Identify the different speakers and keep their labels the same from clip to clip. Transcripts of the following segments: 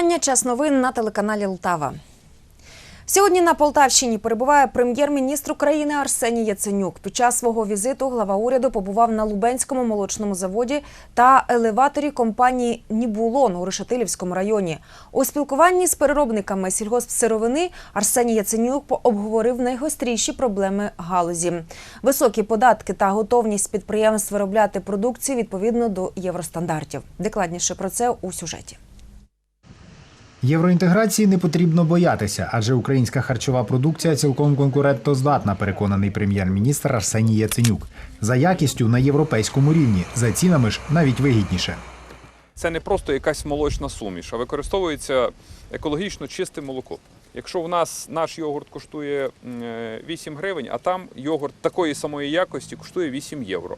Speaker 1: Вітання. Час новин на телеканалі Лтава. Сьогодні на Полтавщині перебуває прем'єр-міністр України Арсеній Яценюк. Під час свого візиту глава уряду побував на Лубенському молочному заводі та елеваторі компанії Нібулон у Решетилівському районі. У спілкуванні з переробниками сільгоспсировини Арсеній Яценюк обговорив найгостріші проблеми галузі: високі податки та готовність підприємств виробляти продукцію відповідно до євростандартів. Докладніше про це у сюжеті.
Speaker 2: Євроінтеграції не потрібно боятися, адже українська харчова продукція цілком конкурентоздатна, переконаний прем'єр-міністр Арсеній Яценюк. За якістю на європейському рівні, за цінами ж навіть вигідніше.
Speaker 3: Це не просто якась молочна суміш, а використовується екологічно чисте молоко. Якщо в нас наш йогурт коштує м, е, 8 гривень, а там йогурт такої самої якості коштує 8 євро.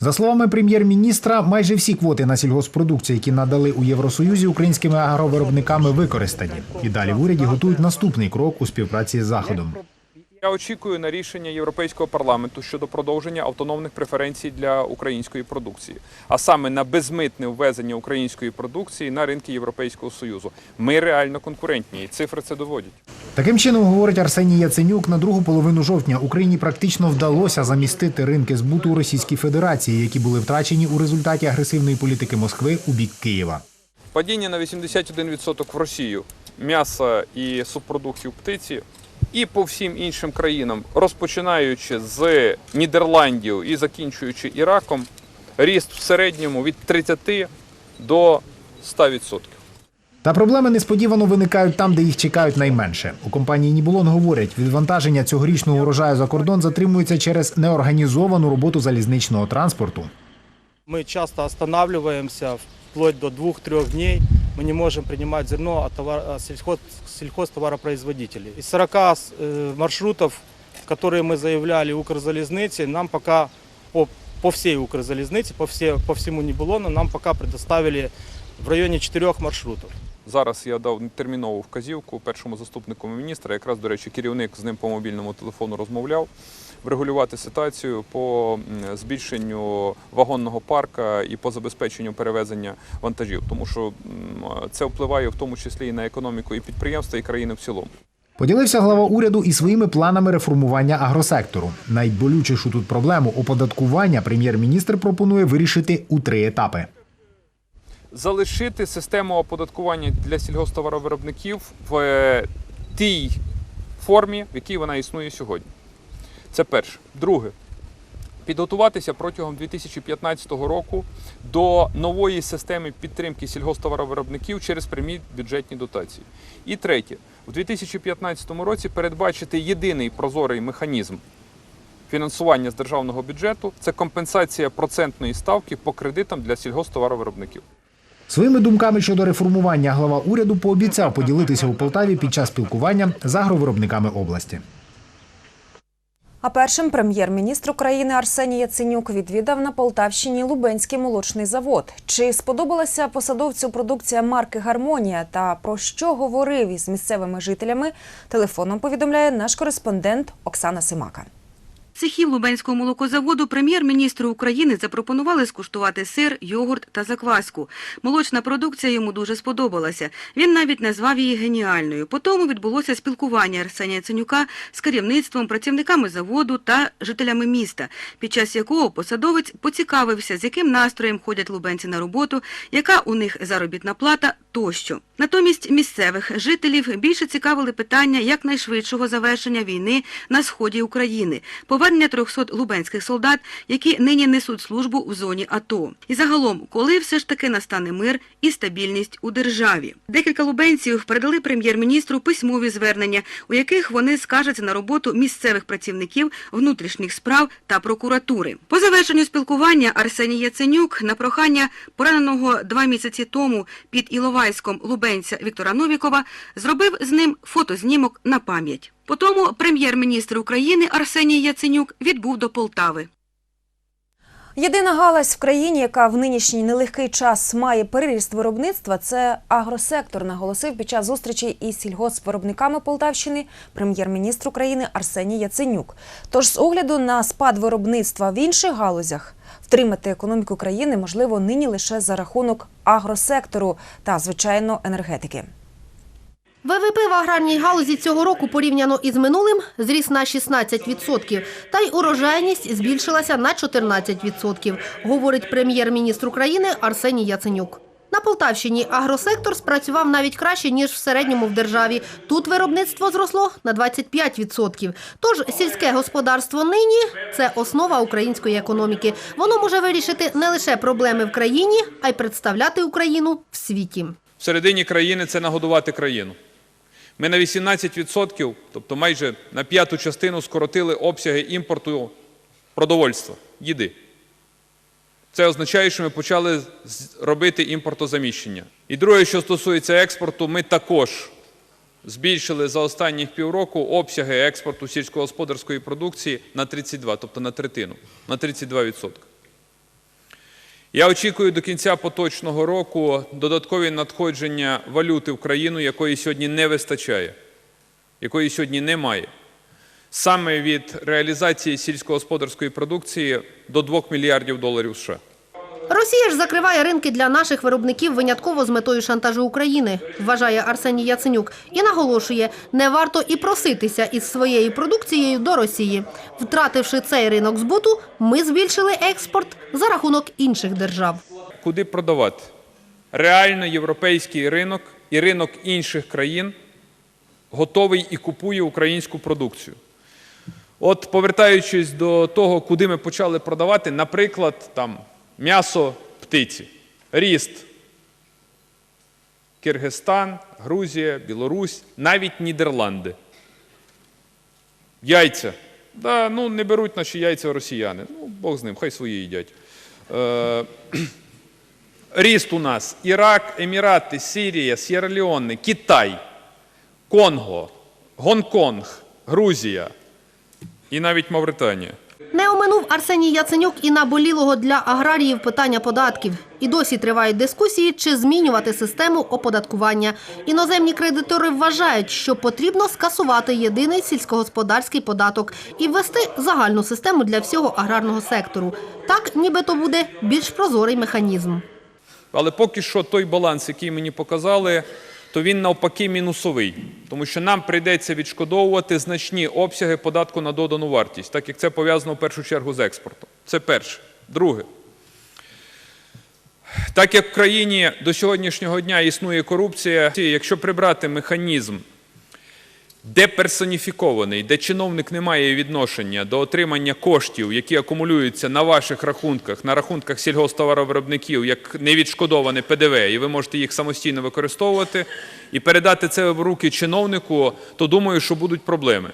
Speaker 2: За словами прем'єр-міністра, майже всі квоти на сільгоспродукцію, які надали у Євросоюзі українськими агровиробниками, використані. І далі в уряді готують наступний крок у співпраці з заходом.
Speaker 3: Я очікую на рішення Європейського парламенту щодо продовження автономних преференцій для української продукції, а саме на безмитне ввезення української продукції на ринки Європейського союзу. Ми реально конкурентні, і цифри це доводять.
Speaker 2: Таким чином, говорить Арсеній Яценюк, на другу половину жовтня Україні практично вдалося замістити ринки збуту у Російській Федерації, які були втрачені у результаті агресивної політики Москви у бік Києва.
Speaker 3: Падіння на 81% в Росію м'яса і субпродуктів птиці, і по всім іншим країнам, розпочинаючи з Нідерландів і закінчуючи Іраком, ріст в середньому від 30 до 100%.
Speaker 2: Та проблеми несподівано виникають там, де їх чекають найменше. У компанії Нібулон говорять, відвантаження цьогорічного урожаю за кордон затримується через неорганізовану роботу залізничного транспорту.
Speaker 4: Мы часто останавливаемся вплоть до двух-трех дней Мы не можем принимать зерно от товар, от сельхоз, сельхозтоваропроизводителей. Из 40 э, маршрутов, которые мы заявляли Укрзалезнице, нам пока по, по всей Укрзалезнице, по, все, по всему Небулону, нам пока предоставили в районе четырех маршрутов.
Speaker 3: Зараз я дав термінову вказівку першому заступнику міністра, якраз, до речі, керівник з ним по мобільному телефону розмовляв, врегулювати ситуацію по збільшенню вагонного парка і по забезпеченню перевезення вантажів, тому що це впливає в тому числі і на економіку і підприємства, і країни в цілому.
Speaker 2: Поділився глава уряду і своїми планами реформування агросектору. Найболючішу тут проблему оподаткування прем'єр-міністр пропонує вирішити у три етапи.
Speaker 3: залишити систему оподаткування для сільгосптоваровиробників в е, тій формі, в якій вона існує сьогодні. Це перше. Друге. Підготуватися протягом 2015 року до нової системи підтримки сільгосптоваровиробників через прямі бюджетні дотації. І третє, у 2015 році передбачити єдиний прозорий механізм фінансування з державного бюджету це компенсація процентної ставки по кредитам для сільгосптоваровиробників.
Speaker 2: Своїми думками щодо реформування глава уряду пообіцяв поділитися у Полтаві під час спілкування з агровиробниками області.
Speaker 1: А першим прем'єр-міністр України Арсеній Яценюк відвідав на Полтавщині Лубенський молочний завод. Чи сподобалася посадовцю продукція марки Гармонія та про що говорив із місцевими жителями? Телефоном повідомляє наш кореспондент Оксана Симака.
Speaker 5: Цехів Лубенського молокозаводу прем'єр-міністру України запропонували скуштувати сир, йогурт та закваску. Молочна продукція йому дуже сподобалася. Він навіть назвав її геніальною. Потім відбулося спілкування Арсенія Ценюка з керівництвом, працівниками заводу та жителями міста, під час якого посадовець поцікавився, з яким настроєм ходять лубенці на роботу, яка у них заробітна плата тощо. Натомість місцевих жителів більше цікавили питання якнайшвидшого завершення війни на сході України, повернення 300 лубенських солдат, які нині несуть службу в зоні АТО. І загалом, коли все ж таки настане мир і стабільність у державі. Декілька лубенців передали прем'єр-міністру письмові звернення, у яких вони скаржаться на роботу місцевих працівників внутрішніх справ та прокуратури. По завершенню спілкування Арсеній Яценюк на прохання пораненого два місяці тому під Іловайськом лубенця Віктора Новікова зробив з ним фотознімок на пам'ять. Потому прем'єр-міністр України Арсеній Яценюк відбув до Полтави.
Speaker 1: Єдина галузь в країні, яка в нинішній нелегкий час має переріст виробництва, це агросектор, наголосив під час зустрічі із сільгоспвиробниками Полтавщини прем'єр-міністр України Арсеній Яценюк. Тож з огляду на спад виробництва в інших галузях втримати економіку країни можливо нині лише за рахунок агросектору та звичайно енергетики.
Speaker 6: ВВП в аграрній галузі цього року порівняно із минулим зріс на 16%, та й урожайність збільшилася на 14%, говорить прем'єр-міністр України Арсеній Яценюк. На Полтавщині агросектор спрацював навіть краще, ніж в середньому в державі. Тут виробництво зросло на 25%. Тож сільське господарство нині – це основа української економіки. Воно може вирішити не лише проблеми в країні, а й представляти Україну в світі.
Speaker 3: В середині країни це нагодувати країну. Ми на 18%, тобто майже на п'яту частину скоротили обсяги імпорту продовольства, їди. Це означає, що ми почали робити імпортозаміщення. І друге, що стосується експорту, ми також збільшили за останні півроку обсяги експорту сільськогосподарської продукції на 32, тобто на третину, на 32%. Я очікую до кінця поточного року додаткові надходження валюти в країну, якої сьогодні не вистачає, якої сьогодні немає. Саме від реалізації сільськогосподарської продукції до 2 мільярдів доларів США.
Speaker 6: Росія ж закриває ринки для наших виробників винятково з метою шантажу України, вважає Арсеній Яценюк. І наголошує, не варто і проситися із своєю продукцією до Росії. Втративши цей ринок збуту, ми збільшили експорт за рахунок інших держав.
Speaker 3: Куди продавати? Реально європейський ринок і ринок інших країн готовий і купує українську продукцію. От повертаючись до того, куди ми почали продавати, наприклад, там м'ясо птиці, ріст. Киргизстан, Грузія, Білорусь, навіть Нідерланди. Яйця. Да, ну, не беруть наші яйця росіяни. Ну, Бог з ним, хай свої їдять. Е, ріст у нас Ірак, Емірати, Сирія, Сєра-Леоне, Китай, Конго, Гонконг, Грузія і навіть Мавританія.
Speaker 6: Не Арсеній Яценюк і наболілого для аграріїв питання податків. І досі тривають дискусії, чи змінювати систему оподаткування. Іноземні кредитори вважають, що потрібно скасувати єдиний сільськогосподарський податок і ввести загальну систему для всього аграрного сектору. Так, нібито буде більш прозорий механізм.
Speaker 3: Але поки що той баланс, який мені показали, то він навпаки мінусовий, тому що нам прийдеться відшкодовувати значні обсяги податку на додану вартість, так як це пов'язано в першу чергу з експортом. Це перше. Друге. Так як в країні до сьогоднішнього дня існує корупція, якщо прибрати механізм деперсоніфікований, де чиновник не має відношення до отримання коштів, які акумулюються на ваших рахунках, на рахунках сільгосптоваровиробників, як невідшкодоване ПДВ, і ви можете їх самостійно використовувати, і передати це в руки чиновнику, то думаю, що будуть проблеми.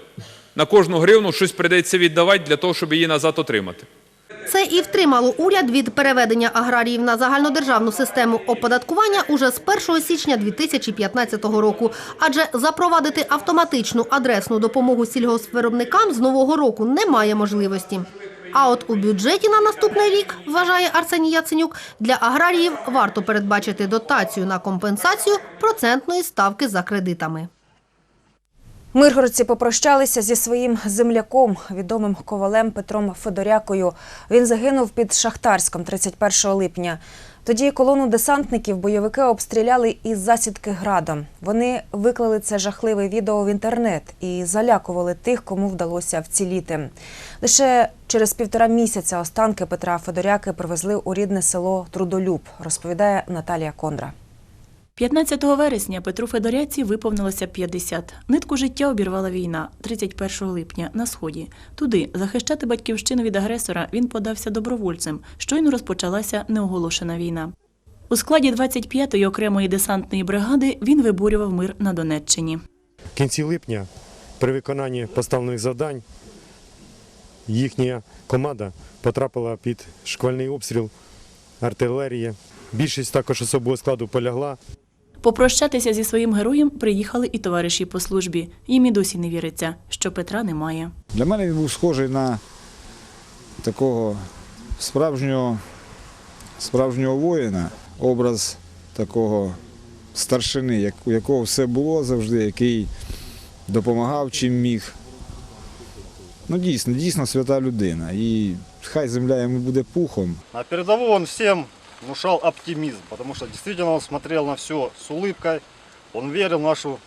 Speaker 3: На кожну гривну щось прийдеться віддавати для того, щоб її назад отримати.
Speaker 6: Це і втримало уряд від переведення аграріїв на загальнодержавну систему оподаткування уже з 1 січня 2015 року. Адже запровадити автоматичну адресну допомогу сільгоспвиробникам з нового року немає можливості. А от у бюджеті на наступний рік, вважає Арсеній Яценюк, для аграріїв варто передбачити дотацію на компенсацію процентної ставки за кредитами.
Speaker 1: Миргородці попрощалися зі своїм земляком, відомим ковалем Петром Федорякою. Він загинув під Шахтарськом 31 липня. Тоді колону десантників бойовики обстріляли із засідки градом. Вони виклали це жахливе відео в інтернет і залякували тих, кому вдалося вціліти. Лише через півтора місяця останки Петра Федоряки привезли у рідне село Трудолюб, розповідає Наталія Кондра.
Speaker 7: 15 вересня Петру Федоряці виповнилося 50. Нитку життя обірвала війна 31 липня на сході. Туди захищати батьківщину від агресора він подався добровольцем. Щойно розпочалася неоголошена війна. У складі 25-ї окремої десантної бригади він виборював мир на Донеччині.
Speaker 8: В кінці липня при виконанні поставлених завдань їхня команда потрапила під шквальний обстріл артилерії. Більшість також особового складу полягла.
Speaker 7: Попрощатися зі своїм героєм приїхали і товариші по службі. Їм і досі не віриться, що Петра немає.
Speaker 9: Для мене він був схожий на такого справжнього, справжнього воїна, образ такого старшини, у якого все було завжди, який допомагав чим міг. Ну, дійсно, дійсно свята людина. І хай земля йому буде пухом.
Speaker 10: На передовой он всем внушал оптимизм, потому что действительно он смотрел на все с улыбкой, он верил в нашу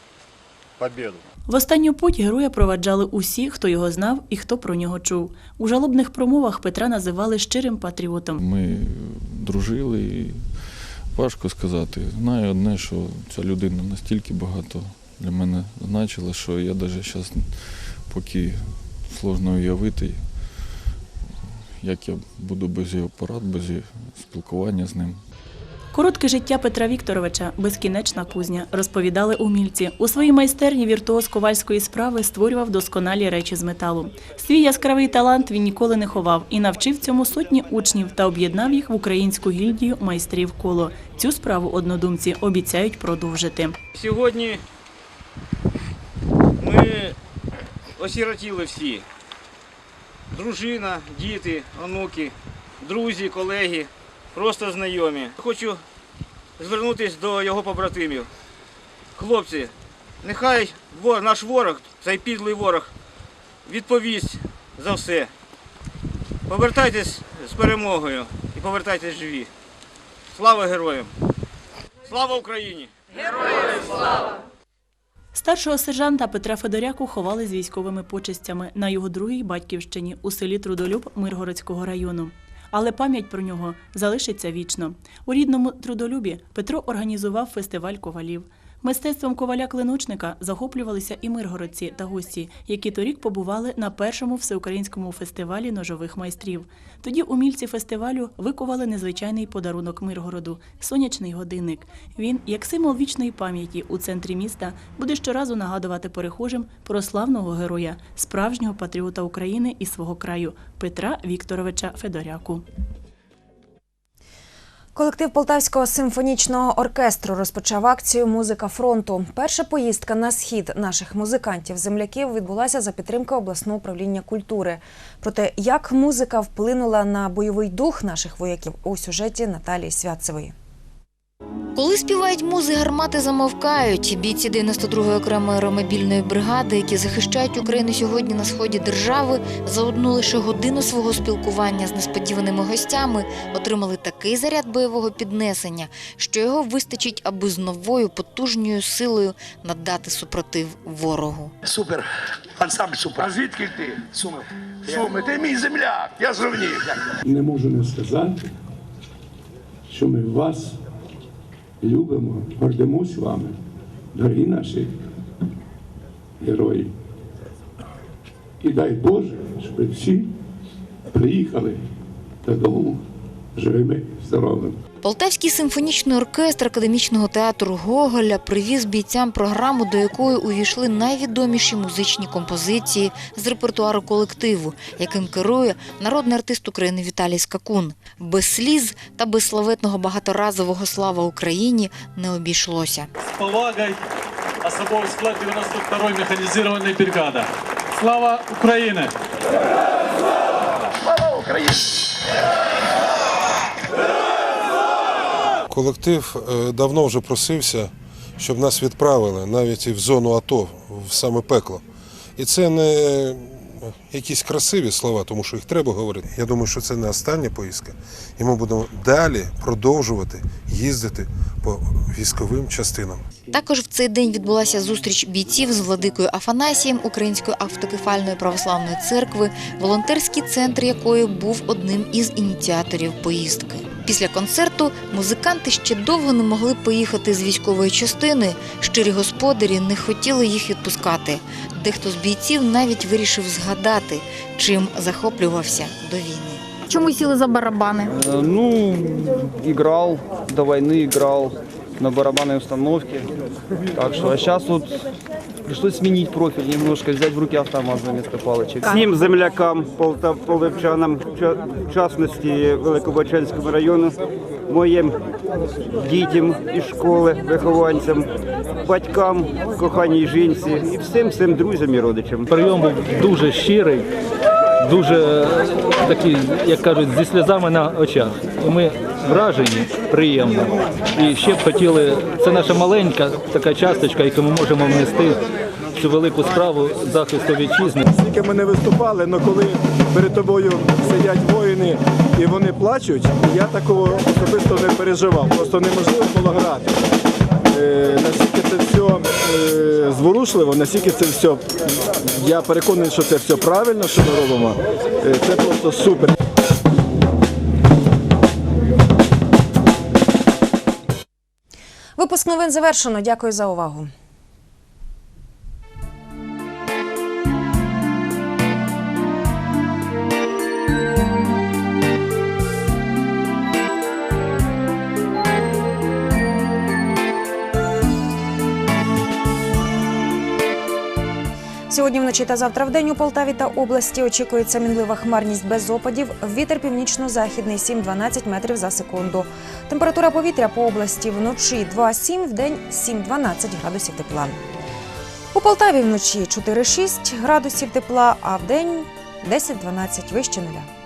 Speaker 10: победу.
Speaker 7: В останню путь героя проваджали усі, хто його знав і хто про нього чув. У жалобних промовах Петра називали щирим патріотом.
Speaker 11: Ми дружили і важко сказати. Знаю одне, що ця людина настільки багато для мене значила, що я навіть зараз поки сложно уявити, як я буду без його порад, без його спілкування з ним.
Speaker 7: Коротке життя Петра Вікторовича безкінечна кузня, розповідали умільці. У своїй майстерні віртуоз ковальської справи створював досконалі речі з металу. Свій яскравий талант він ніколи не ховав і навчив цьому сотні учнів та об'єднав їх в українську гільдію майстрів коло. Цю справу однодумці обіцяють продовжити.
Speaker 12: Сьогодні ми осіротіли всі. Дружина, діти, онуки, друзі, колеги, просто знайомі. Хочу звернутися до його побратимів. Хлопці, нехай наш ворог, цей підлий ворог, відповість за все. Повертайтесь з перемогою і повертайтесь живі. Слава героям! Слава Україні!
Speaker 7: Старшого сержанта Петра Федоряку ховали з військовими почестями на його другій батьківщині у селі Трудолюб Миргородського району. Але пам'ять про нього залишиться вічно. У рідному трудолюбі Петро організував фестиваль ковалів. Мистецтвом коваля-клиночника захоплювалися і миргородці та гості, які торік побували на першому всеукраїнському фестивалі ножових майстрів. Тоді умільці фестивалю викували незвичайний подарунок Миргороду сонячний годинник. Він, як символ вічної пам'яті у центрі міста, буде щоразу нагадувати перехожим про славного героя, справжнього патріота України і свого краю Петра Вікторовича Федоряку.
Speaker 1: Колектив Полтавського симфонічного оркестру розпочав акцію Музика фронту. Перша поїздка на схід наших музикантів-земляків відбулася за підтримки обласного управління культури. Про те, як музика вплинула на бойовий дух наших вояків у сюжеті Наталії Святцевої.
Speaker 13: Коли співають музи, гармати замовкають. Бійці 92-ї окремої аеромобільної бригади, які захищають Україну сьогодні на сході держави, за одну лише годину свого спілкування з несподіваними гостями отримали такий заряд бойового піднесення, що його вистачить, аби з новою потужною силою надати супротив ворогу.
Speaker 14: Супер. Ансамбль супер. А звідки ти? Суми. Суми, ти мій земляк. Я з Ровнів.
Speaker 15: Не можу не сказати, що ми вас любимо, гордимось вами, дорогі наші герої. І дай Боже, щоб всі приїхали додому живими, здоровими.
Speaker 13: Полтавський симфонічний оркестр академічного театру Гоголя привіз бійцям програму, до якої увійшли найвідоміші музичні композиції з репертуару колективу, яким керує народний артист України Віталій Скакун. Без сліз та без славетного багаторазового слава Україні не обійшлося.
Speaker 16: С повагой особовый склад 92-й механизированной бригады. Слава Украине!
Speaker 14: Слава Україні!
Speaker 17: Колектив е, давно вже просився, щоб нас відправили навіть і в зону АТО, в саме пекло. І це не якісь красиві слова, тому що їх треба говорити. Я думаю, що це не остання поїздка. І ми будемо далі продовжувати їздити по військовим частинам.
Speaker 13: Також в цей день відбулася зустріч бійців з владикою Афанасієм Української автокефальної православної церкви, волонтерський центр якої був одним із ініціаторів поїздки. Після концерту музиканти ще довго не могли поїхати з військової частини. Щирі господарі не хотіли їх відпускати. Дехто з бійців навіть вирішив згадати, чим захоплювався до війни.
Speaker 18: Чому сіли за барабани?
Speaker 19: Ну, играл, до войны играл на барабанной установке. Так что, а сейчас вот пришлось сменить профиль, немножко взять в руки автомат вместо палочек.
Speaker 20: Всім землякам, полта- полтавчанам, ча- в частності Великобачанському району, моїм дітям із школи, вихованцям, батькам, коханій жінці і всім всім друзям і родичам.
Speaker 16: Прийом був дуже щирий,
Speaker 21: дуже такі, як кажуть, зі сльозами на очах. І ми вражені, приємно. І ще б хотіли, це наша маленька така часточка, яку ми можемо внести в цю велику справу захисту вітчизни.
Speaker 22: Скільки ми не виступали, але коли перед тобою сидять воїни і вони плачуть, я такого особисто не переживав. Просто неможливо було грати. Е, наскільки це все е, зворушливо, наскільки це все, я переконаний, що це все правильно, що ми робимо. Е, це просто супер.
Speaker 1: Випуск новин завершено. Дякую за увагу. Сьогодні вночі та завтра в день у Полтаві та області очікується мінлива хмарність без опадів. Вітер північно-західний 7-12 метрів за секунду. Температура повітря по області вночі 2-7, в день 7-12 градусів тепла. У Полтаві вночі 4-6 градусів тепла, а в день 10-12 вище нуля.